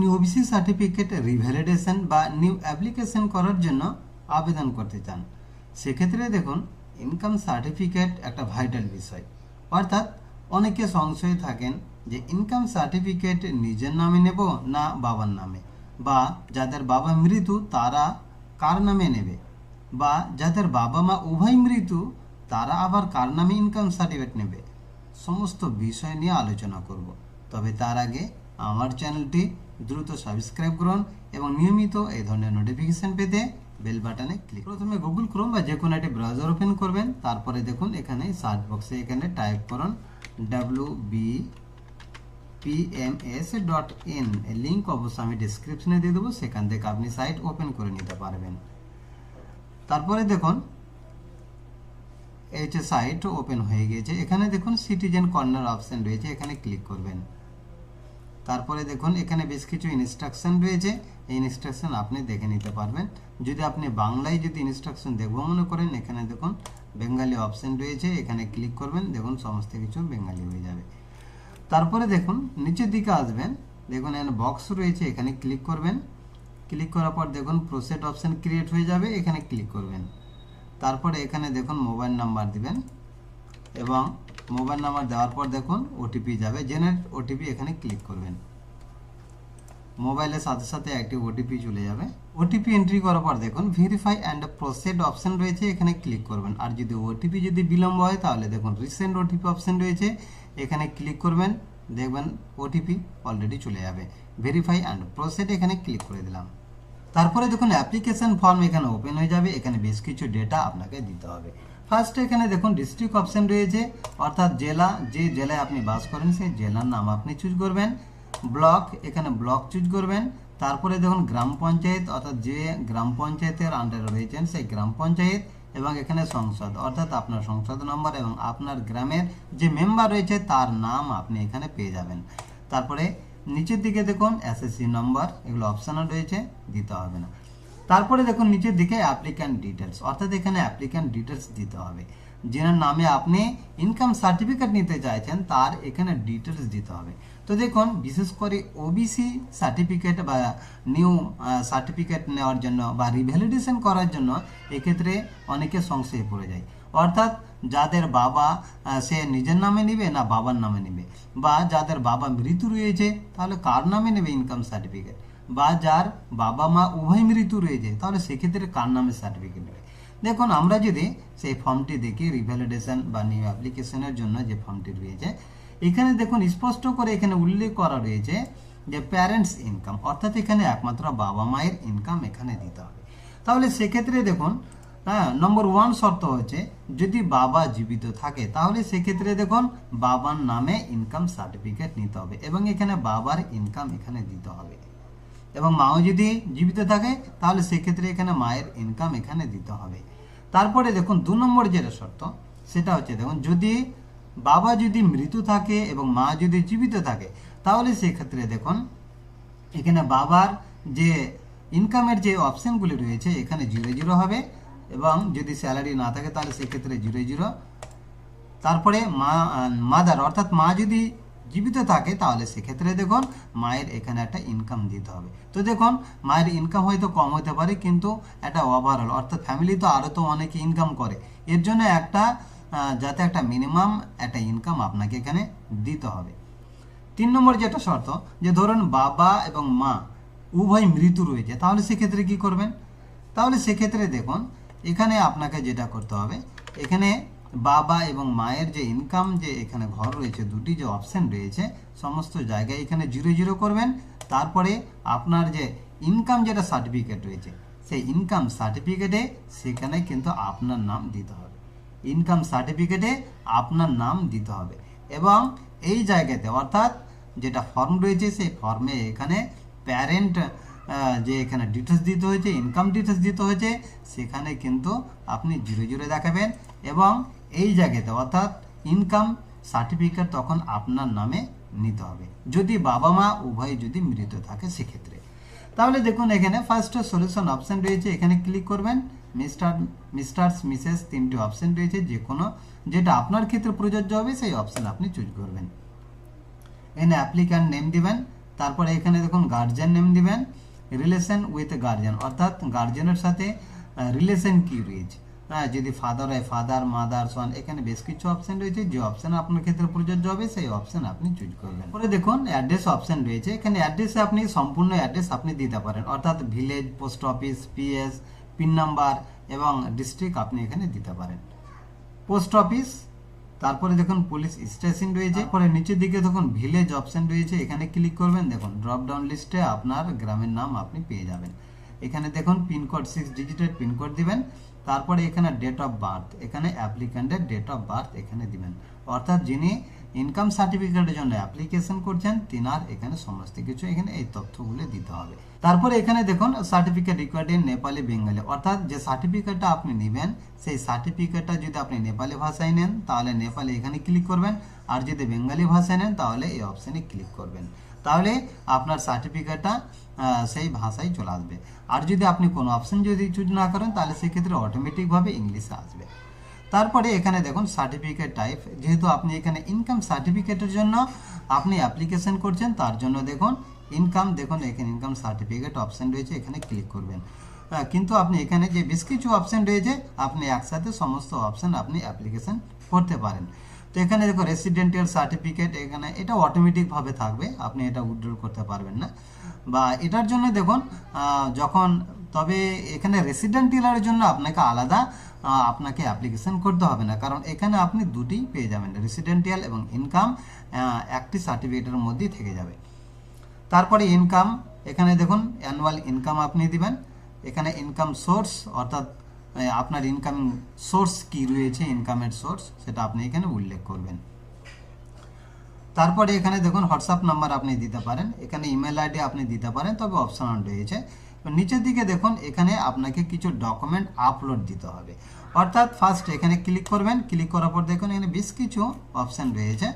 আপনি OBC certificate revalidation বা new application করার জন্য আবেদন করতে চান। সেক্ষেত্রে দেখুন ইনকাম সার্টিফিকেট একটা ভাইটাল বিষয়। অর্থাৎ অনেকে সংশয়ে থাকেন যে ইনকাম সার্টিফিকেট নিজের নামে নেব না বাবার নামে? বা যাদের বাবা মৃত্যু, তারা কার নামে নেবে? বা যাদের বাবা মা উভয় মৃত্যু, তারা আবার কার নামে ইনকাম সার্টিফিকেট নেবে? সমস্ত বিষয় নিয়ে আলোচনা করব। তবে তার আগে আমার চ্যানেলটি দ্রুত সাবস্ক্রাইব করুন এবং নিয়মিত এই ধরনের নোটিফিকেশন পেতে বেল বাটনে ক্লিক প্রথমে গুগল ক্রোম বা যে কোনো একটি ব্রাউজার ওপেন করবেন, তারপরে দেখুন এখানে সার্চ বক্সে এখানে টাইপ করুন W B PMS dot in link অবশ্যই আমি ডিসক্রিপশনে দিয়ে দেবো, সেখান থেকে আপনি সাইট ওপেন করে নিতে পারবেন। তারপরে দেখুন, এই যে সাইট ওপেন হয়ে গিয়েছে, এখানে দেখুন সিটিজেন কর্নার অপশন রয়েছে, এখানে ক্লিক করবেন। তারপরে দেখুন, এখানে বেশ কিছু ইনস্ট্রাকশন রয়েছে। এই ইনস্ট্রাকশন আপনি দেখে নিতে পারবেন। যদি আপনি বাংলায় যদি ইনস্ট্রাকশন দেখব মনে করেন, এখানে দেখুন বেঙ্গালি অপশন রয়েছে। এখানে ক্লিক করবেন, দেখুন, সমস্ত কিছু বেঙ্গালি হয়ে যাবে। তারপরে দেখুন, নিচের দিকে আসবেন। দেখুন, এখানে বক্স রয়েছে, এখানে ক্লিক করবেন। ক্লিক করার পর দেখুন প্রোসেট অপশন ক্রিয়েট হয়ে যাবে, এখানে ক্লিক করবেন। তারপরে এখানে দেখুন মোবাইল নাম্বার দিবেন। এবং মোবাইল নাম্বার দেওয়ার পর দেখুন ওটিপি যাবে। জেনারেট ওটিপি এখানে ক্লিক করবেন। মোবাইলের সাথে সাথে একটি ওটিপি চলে যাবে। ওটিপি এন্ট্রি করার পর দেখুন ভেরিফাই অ্যান্ড প্রসেড অপশন রয়েছে, এখানে ক্লিক করবেন। আর যদি ওটিপি যদি বিলম্ব হয়, তাহলে দেখুন রিসেন্ট ওটিপি অপশন রয়েছে, এখানে ক্লিক করবেন। দেখবেন ওটিপি অলরেডি চলে যাবে। ভেরিফাই অ্যান্ড প্রসেড এখানে ক্লিক করে দিলাম। তারপরে দেখুন অ্যাপ্লিকেশন ফর্ম এখানে ওপেন হয়ে যাবে। এখানে বেশ কিছু ডেটা আপনাকে দিতে হবে। ফার্স্ট এখানে দেখুন ডিস্ট্রিক্ট অপশন রয়েছে। অর্থাৎ জেলা, যে জেলায় আপনি বাস করেন, সেই জেলার নাম আপনি চুজ করবেন। ব্লক এখানে ব্লক চুজ করবেন। তারপরে দেখুন, গ্রাম পঞ্চায়েত, অর্থাৎ যে গ্রাম পঞ্চায়েতের আন্ডারে রয়েছেন, সেই গ্রাম পঞ্চায়েত এবং এখানে সংসদ। অর্থাৎ আপনার সংসদ নম্বর এবং আপনার গ্রামের যে মেম্বার রয়েছে, তার নাম আপনি এখানে পেয়ে যাবেন। তারপরে নিচের দিকে দেখুন এসএসসি নম্বর এগুলো অপশনাল রয়েছে, দিতে হবে না। তারপরে দেখুন নিচের দিকে অ্যাপ্লিক্যান্ট ডিটেলস অর্থাৎ এখানে অ্যাপ্লিক্যান্ট ডিটেলস দিতে হবে। যেনার নামে আপনি ইনকাম সার্টিফিকেট নিতে চাইছেন, তার এখানে ডিটেলস দিতে হবে। তো দেখুন, বিশেষ করে ওবিসি সার্টিফিকেট বা নিউ সার্টিফিকেট নেওয়ার জন্য বা রিভ্যালিডেশন করার জন্য এক্ষেত্রে অনেকে সংশয়ে পড়ে যায়। অর্থাৎ যাদের বাবা সে নিজের নামে নেবে না বাবার নামে নেবে? বা যাদের বাবা মৃত্যু রয়েছে, তাহলে কার নামে নেবে ইনকাম সার্টিফিকেট বা যার বাবা মা উভয় মৃত্যু রয়েছে, তাহলে সেক্ষেত্রে কার নামে সার্টিফিকেট নেবে? দেখুন, আমরা যদি সেই ফর্মটি দেখি রিভ্যালিডেশন বা নিউ অ্যাপ্লিকেশনের জন্য যে ফর্মটি রয়েছে, এখানে দেখুন স্পষ্ট করে এখানে উল্লেখ করা রয়েছে যে প্যারেন্টস ইনকাম অর্থাৎ এখানে একমাত্র বাবা মায়ের ইনকাম এখানে দিতে হবে। তাহলে সেক্ষেত্রে দেখুন হ্যাঁ নম্বর ওয়ান শর্ত হচ্ছে, যদি বাবা জীবিত থাকে, তাহলে সেক্ষেত্রে দেখুন বাবার নামে ইনকাম সার্টিফিকেট নিতে হবে এবং এখানে বাবার ইনকাম এখানে দিতে হবে। এবং মাও যদি জীবিত থাকে, তাহলে সেক্ষেত্রে এখানে মায়ের ইনকাম এখানে দিতে হবে। তারপরে দেখুন, দু নম্বর যেটা শর্ত, সেটা হচ্ছে দেখুন, যদি বাবা যদি মৃত থাকে এবং মা যদি জীবিত থাকে, তাহলে সেক্ষেত্রে দেখুন, এখানে বাবার যে ইনকামের যে অপশনগুলি রয়েছে, এখানে জিরো জিরো হবে এবং যদি স্যালারি না থাকে, তাহলে সেক্ষেত্রে জিরো জিরো তারপরে মা মাদার অর্থাৎ মা যদি জীবিত থাকে, তাহলে সেক্ষেত্রে দেখুন মায়ের এখানে একটা ইনকাম দিতে হবে। তো দেখুন, মায়ের ইনকাম হয়তো কম হতে পারে, কিন্তু একটা ওভারঅল অর্থাৎ ফ্যামিলি তো আরও তো অনেকে ইনকাম করে। এর জন্য একটা যাতে একটা মিনিমাম একটা ইনকাম আপনাকে এখানে দিতে হবে। তিন নম্বর যেটা শর্ত, যে ধরুন বাবা এবং মা উভয় মৃত্যু রয়েছে, তাহলে সেক্ষেত্রে কি করবেন? তাহলে সেক্ষেত্রে দেখুন, এখানে আপনাকে যেটা করতে হবে, এখানে বাবা এবং মায়ের যে ইনকাম যে এখানে ঘর রয়েছে, দুটি যে অপশন রয়েছে, সমস্ত জায়গায় এখানে জিরো জিরো করবেন। তারপরে আপনার যে ইনকাম যেটা সার্টিফিকেট রয়েছে, সেই ইনকাম সার্টিফিকেটে সেখানে কিন্তু আপনার নাম দিতে হবে। ইনকাম সার্টিফিকেটে আপনার নাম দিতে হবে। এবং এই জায়গাতে অর্থাৎ যেটা ফর্ম রয়েছে, সেই ফর্মে এখানে প্যারেন্ট যে এখানে ডিটেলস দিতে হয়েছে ইনকাম ডিটেলস দিতে হয়েছে, সেখানে কিন্তু আপনি জিরো জিরো দেখাবেন। এবং এই জায়গাতে, অর্থাৎ ইনকাম সার্টিফিকেট তখন আপনার নামে নিতে হবে। যদি বাবা মা উভয় যদি মৃত থাকে, সেক্ষেত্রে। তাহলে দেখুন এখানে ফার্স্ট সলিউশন অপশন রয়েছে, এখানে ক্লিক করবেন। মিস্টার মিস্টার্স মিসেস তিনটি অপশন রয়েছে, যে কোনো যেটা আপনার ক্ষেত্রে প্রযোজ্য হবে, সেই অপশন আপনি চুজ করবেন। এখানে অ্যাপ্লিক্যান্ট নেম দিবেন, তারপরে এখানে দেখুন গার্জিয়ান নেম দিবেন। রিলেশন উইথ গার্জিয়ান অর্থাৎ গার্জিয়ানের সাথে রিলেশন কি রয়েছে? হ্যাঁ যদি ফাদার হয় ফাদার মাদার সন এখানে বেশ কিছু অপশন রয়েছে। যে অপশন আপনার ক্ষেত্রে প্রযোজ্য হবে, সেই অপশন আপনি চুজ করবেন। পরে দেখুন অ্যাড্রেস অপশন রয়েছে। এখানে অ্যাড্রেসে আপনি সম্পূর্ণ অ্যাড্রেস আপনি দিতে পারেন। অর্থাৎ village post office PS pin number এবং ডিস্ট্রিক্ট আপনি এখানে দিতে পারেন। পোস্ট অফিস তারপরে দেখুন পুলিশ স্টেশন রয়েছে। পরে নিচের দিকে দেখুন ভিলেজ অপশন রয়েছে। এখানে ক্লিক করবেন, দেখুন ড্রপ ডাউন লিস্টে আপনার গ্রামের নাম আপনি পেয়ে যাবেন। এখানে দেখুন পিনকোড সিক্স ডিজিটের পিনকোড দিবেন। তারপরে এখানে ডেট অফ বার্থ এখানে অ্যাপ্লিক্যান্টের ডেট অফ বার্থ এখানে দিবেন। অর্থাৎ যিনি ইনকাম সার্টিফিকেটের জন্য অ্যাপ্লিকেশন করছেন, তিনার এখানে সমস্ত কিছু এখানে এই তথ্যগুলো দিতে হবে। তারপরে এখানে দেখুন certificate required in Nepali Bengali অর্থাৎ যে সার্টিফিকেটটা আপনি নেবেন, সেই সার্টিফিকেটটা যদি আপনি নেপালি ভাষায় নেন, তাহলে নেপালে এখানে ক্লিক করবেন। আর যদি বেঙ্গালি ভাষায় নেন, তাহলে এই অপশানে ক্লিক করবেন। তাহলে আপনার সার্টিফিকেটটা সেই ভাষায় চলে আসবে। আর যদি আপনি কোনো অপশন যদি চুজ না করেন, তাহলে সেক্ষেত্রে অটোমেটিকভাবে ইংলিশে আসবে। তারপরে এখানে দেখুন সার্টিফিকেট টাইপ যেহেতু আপনি এখানে ইনকাম সার্টিফিকেটের জন্য আপনি অ্যাপ্লিকেশন করছেন, তার জন্য দেখুন ইনকাম দেখুন এখানে ইনকাম সার্টিফিকেট অপশন রয়েছে, এখানে ক্লিক করবেন। কিন্তু আপনি এখানে যে বেশ কিছু অপশন রয়েছে, আপনি একসাথে সমস্ত অপশন আপনি অ্যাপ্লিকেশন করতে পারেন। তো এখানে দেখো রেসিডেন্টিয়াল সার্টিফিকেট এখানে এটা অটোমেটিকভাবে থাকবে, আপনি এটা উইথড্র করতে পারবেন না। বা এটার জন্য দেখুন যখন, তবে এখানে রেসিডেন্টিয়ালের জন্য আপনাকে আলাদা আপনাকে অ্যাপ্লিকেশন করতে হবে না। কারণ এখানে আপনি দুটি পেয়ে যাবেন রেসিডেন্টিয়াল এবং ইনকাম একটি সার্টিফিকেটের মধ্যেই থেকে যাবে। তারপরে ইনকাম এখানে দেখুন অ্যানুয়াল ইনকাম আপনি দিবেন। এখানে ইনকাম সোর্স অর্থাৎ আপনার ইনকাম সোর্স কি রয়েছে ইনকামের সোর্স সেটা আপনি এখানে উল্লেখ করবেন। তারপরে এখানে দেখুন হোয়াটসঅ্যাপ নাম্বার আপনি দিতে পারেন, এখানে ইমেল আইডি আপনি দিতে পারেন, তবে অপশনাল রয়েছে। নিচের দিকে দেখুন, এখানে আপনাকে কিছু ডকুমেন্ট আপলোড দিতে হবে। অর্থাৎ ফার্স্ট এখানে ক্লিক করবেন ক্লিক করার পর দেখুন, এখানে বেশ কিছু অপশান রয়েছে।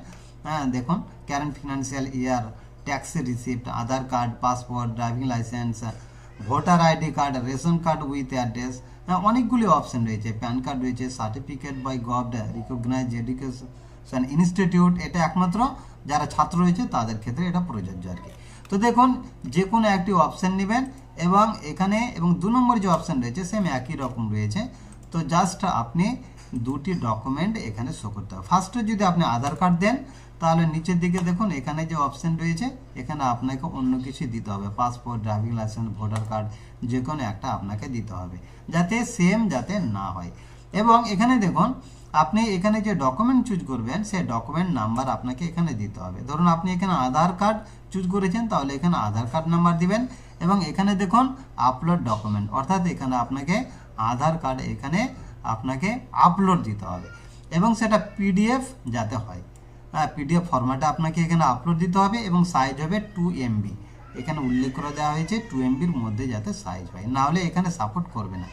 হ্যাঁ দেখুন current financial year tax receipt Aadhaar card passport driving licence voter ID card ration card with address অনেকগুলি অপশন রয়েছে। প্যান কার্ড রয়েছে certificate by govt recognise education institute এটা একমাত্র যারা ছাত্র রয়েছে, তাদের ক্ষেত্রে এটা প্রযোজ্য আর কি। তো দেখুন, যে কোনো একটি অপশন নেবেন এবং এখানে, এবং দু নম্বর যে অপশন রয়েছে সেম একই রকম রয়েছে। তো জাস্ট আপনি দুটি ডকুমেন্ট এখানে শো করতে হবে। ফার্স্টে যদি আপনি আধার কার্ড দেন, তাহলে নিচের দিকে দেখুন, এখানে যে অপশন রয়েছে, এখানে আপনাকে অন্য কিছু দিতে হবে। Passport driving licence voter card যে কোনো একটা আপনাকে দিতে হবে, যাতে সেম যাতে না হয়। এবং এখানে দেখুন, আপনি এখানে যে ডকুমেন্ট চুজ করবেন, সেই ডকুমেন্ট নাম্বার আপনাকে এখানে দিতে হবে। ধরুন আপনি এখানে আধার কার্ড চুজ করেছেন, তাহলে এখানে আধার কার্ড নাম্বার দিবেন। এবং এখানে দেখুন আপলোড ডকুমেন্ট অর্থাৎ এখানে আপনাকে আধার কার্ড এখানে আপনাকে আপলোড দিতে হবে। এবং সেটা পিডিএফ যাতে হয়। হ্যাঁ পিডিএফ ফরম্যাটে আপনাকে এখানে আপলোড দিতে হবে এবং সাইজ হবে টু এমবি এখানে উল্লেখ করে দেওয়া হয়েছে টু এমবির মধ্যে যাতে সাইজ হয়। না হলে এখানে সাপোর্ট করবে না।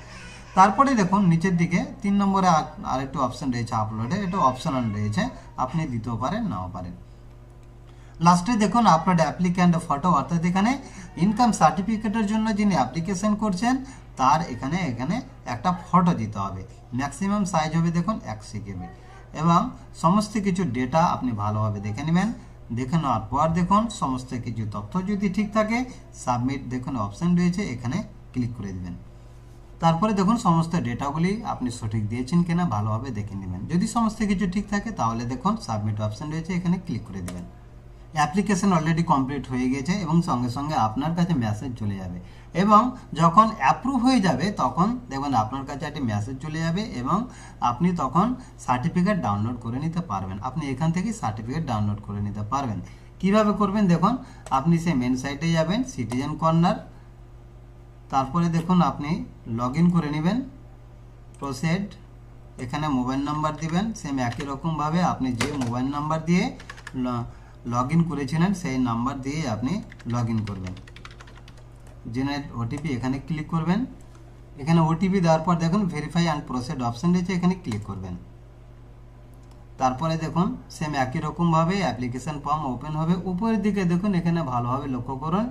তারপরে দেখুন, নিচের দিকে তিন নম্বরে আর- আরেকটু অপশন রয়েছে আপলোডে এটা অপশনাল রয়েছে। আপনি দিতেও পারেন, নাও পারেন। লাস্টে দেখুন আপনার অ্যাপ্লিক্যান্ট ফটো অর্থাৎ এখানে ইনকাম সার্টিফিকেটের জন্য যিনি অ্যাপ্লিকেশন করছেন তার এখানে এখানে একটা ফটো দিতে হবে। ম্যাক্সিমাম সাইজ হবে দেখুন একশো কেবি। এবং সমস্ত কিছু ডেটা আপনি ভালোভাবে দেখে নেবেন। দেখে নেওয়ার পর দেখুন সমস্ত কিছু তথ্য যদি ঠিক থাকে সাবমিট দেখুন অপশান রয়েছে, এখানে ক্লিক করে দেবেন। তারপরে দেখুন সমস্ত ডেটাগুলি আপনি সঠিক দিয়েছেন কিনা, ভালোভাবে দেখে নেবেন। যদি সমস্ত কিছু ঠিক থাকে, তাহলে দেখুন সাবমিট অপশন রয়েছে, এখানে ক্লিক করে দেবেন। অ্যাপ্লিকেশন অলরেডি কমপ্লিট হয়ে গেছে এবং সঙ্গে সঙ্গে আপনার কাছে মেসেজ চলে যাবে। এবং যখন অ্যাপ্রুভ হয়ে যাবে, তখন দেখবেন আপনার কাছে একটি মেসেজ চলে যাবে এবং আপনি তখন সার্টিফিকেট ডাউনলোড করে নিতে পারবেন। আপনি এখান থেকে সার্টিফিকেট ডাউনলোড করে নিতে পারবেন। কীভাবে করবেন দেখুন, আপনি সেই মেন সাইটে যাবেন সিটিজেন কর্নার তারপরে দেখুন আপনি লগ করে নেবেন প্রসেড এখানে মোবাইল নাম্বার দিবেন সেম একই রকমভাবে আপনি যে মোবাইল নাম্বার দিয়ে লগ ইন করেছিলেন, সেই নাম্বার দিয়ে আপনি লগ করবেন। জেনারেট ওটিপি এখানে ক্লিক করবেন। এখানে ওটিপি দেওয়ার পর দেখুন ভেরিফাই অ্যান্ড প্রসেড অপশন রয়েছে, এখানে ক্লিক করবেন। তারপরে দেখুন সেম একই রকমভাবে অ্যাপ্লিকেশন ফর্ম ওপেন হবে। উপরের দিকে দেখুন, এখানে ভালোভাবে লক্ষ্য করুন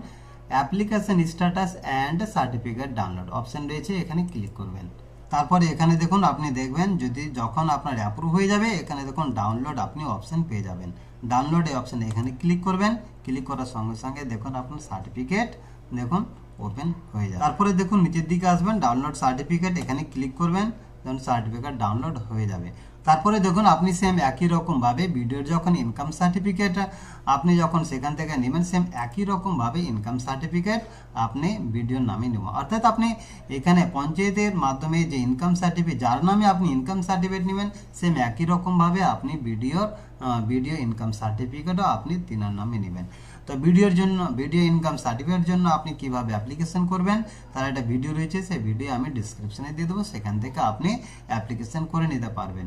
application status and certificate download option রয়েছে, এখানে ক্লিক করবেন। তারপরে এখানে দেখুন, আপনি দেখবেন, যদি যখন আপনার অ্যাপ্রুভ হয়ে যাবে, এখানে দেখুন ডাউনলোড আপনি অপশন পেয়ে যাবেন। ডাউনলোড এই অপশানে এখানে ক্লিক করবেন ক্লিক করার সঙ্গে সঙ্গে দেখুন আপনার সার্টিফিকেট দেখুন ওপেন হয়ে যাবে। তারপরে দেখুন নিচের দিকে আসবেন ডাউনলোড সার্টিফিকেট এখানে ক্লিক করবেন দেখুন সার্টিফিকেট ডাউনলোড হয়ে যাবে। তারপরে দেখুন, আপনি সেম একই রকমভাবে ভিডিওর যখন ইনকাম সার্টিফিকেট আপনি যখন সেখান থেকে নেবেন সেম একই রকমভাবে ইনকাম সার্টিফিকেট আপনি ভিডিওর নামে নেব অর্থাৎ আপনি এখানে পঞ্চায়েতের মাধ্যমে যে ইনকাম সার্টিফিকেট যার নামে আপনি ইনকাম সার্টিফিকেট নেবেন সেম একই রকমভাবে আপনি ভিডিওর ভিডিও ইনকাম সার্টিফিকেটও আপনি তিনার নামে নেবেন। তো ভিডিওর জন্য ভিডিও ইনকাম সার্টিফিকেটের জন্য আপনি কীভাবে অ্যাপ্লিকেশন করবেন, তার একটা ভিডিও রয়েছে, সেই ভিডিও আমি ডিসক্রিপশানে দিয়ে দেবো, সেখান থেকে আপনি অ্যাপ্লিকেশন করে নিতে পারবেন।